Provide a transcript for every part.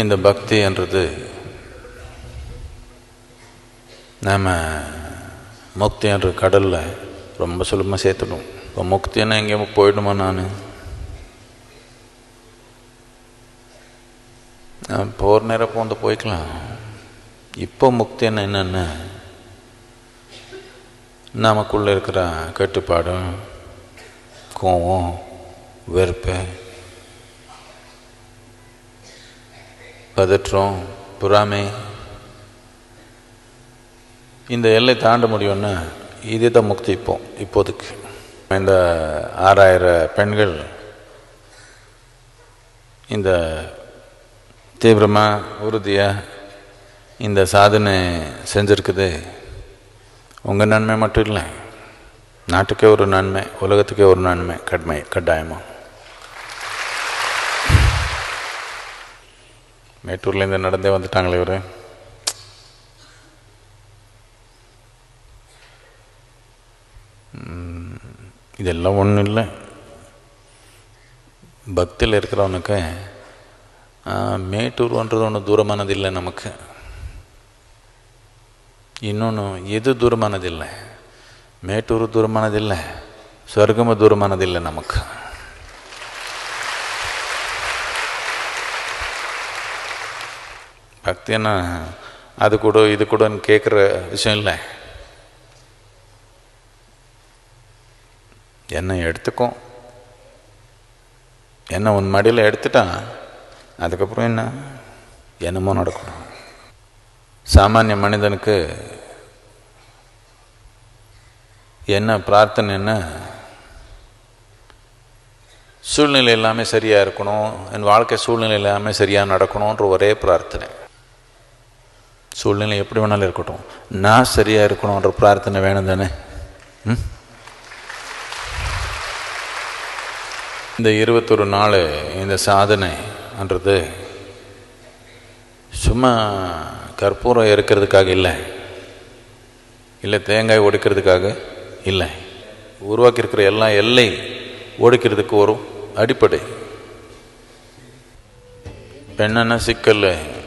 இந்த பக்தி என்றது நாம் முக்தி என்ற கடலில் ரொம்ப சுலபமாக சேர்த்துடும் இப்போ முக்தின்னா எங்கேயோ போயிடுமா நான்? போகிற நேரம் போந்து போய்க்கலாம். இப்போ முக்தின்னா என்னென்ன? நமக்குள்ளே இருக்கிற கட்டுப்பாடும் கோவம் வெறுப்பு பதற்றம் பொறாமை. இந்த எல்லை தாண்ட முடியும்னா இதே தான் முக்தி இப்போ இப்போதைக்கு. இந்த ஆறாயிரம் பெண்கள் இந்த தீவிரமாக உறுதியாக இந்த சாதனை செஞ்சுருக்குது. உங்கள் நன்மை மட்டும் இல்லை. நாட்டுக்கே ஒரு நன்மை உலகத்துக்கே ஒரு நன்மை கட்மை கட்டாயமாக மேட்டூர்லேருந்து நடந்தே வந்துட்டாங்களே இவர். இதெல்லாம் ஒன்றும் இல்லை. பக்தியில் இருக்கிறவனுக்கு மேட்டூர்ன்றது ஒன்று தூரமானது இல்லை நமக்கு. இன்னொன்று எது தூரமானதில்லை மேட்டூர் தூரமானதில்லை சொர்க்கமும் தூரமானதில்லை நமக்கு. பக்தின்னா அது கூட இது கூடன்னு கேட்குற விஷயம் இல்லை. என்ன எடுத்துக்கும் என்ன உன் மடியில் எடுத்துட்டா அதுக்கப்புறம் என்ன? என்னமோ நடக்கணும் சாமானிய மனிதனுக்கு என்ன பிரார்த்தனை என்ன சூழ்நிலை எல்லாமே சரியாக இருக்கணும் என் வாழ்க்கை சூழ்நிலை எல்லாமே சரியாக நடக்கணுன்ற ஒரே பிரார்த்தனை. சூழ்நிலை எப்படி வேணாலும் இருக்கட்டும். நான் சரியாக இருக்கணுன்ற பிரார்த்தனை வேணும் தானே? ம்? இந்த இருபத்தொரு நாள் இந்த சாதனைன்றது சும்மா கற்பூரம் இருக்கிறதுக்காக இல்லை. இல்லை தேங்காய் ஒடுக்கிறதுக்காக இல்லை. உருவாக்கியிருக்கிற எல்லாம் எல்லை ஒடுக்கிறதுக்கு ஒரு அடிப்படை. பெண்ணென்ன சிக்கல்.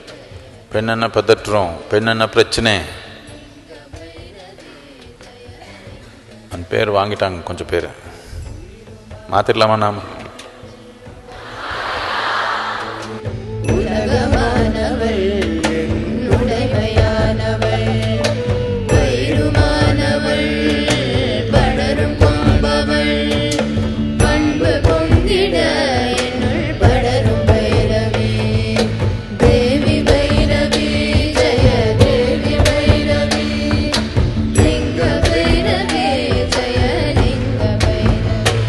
பெண் என்ன பதற்றம் என்ன பிரச்சனை. அந்த பேர் வாங்கிட்டாங்க கொஞ்சம் பேர். மாற்றிடலாமா நாம்?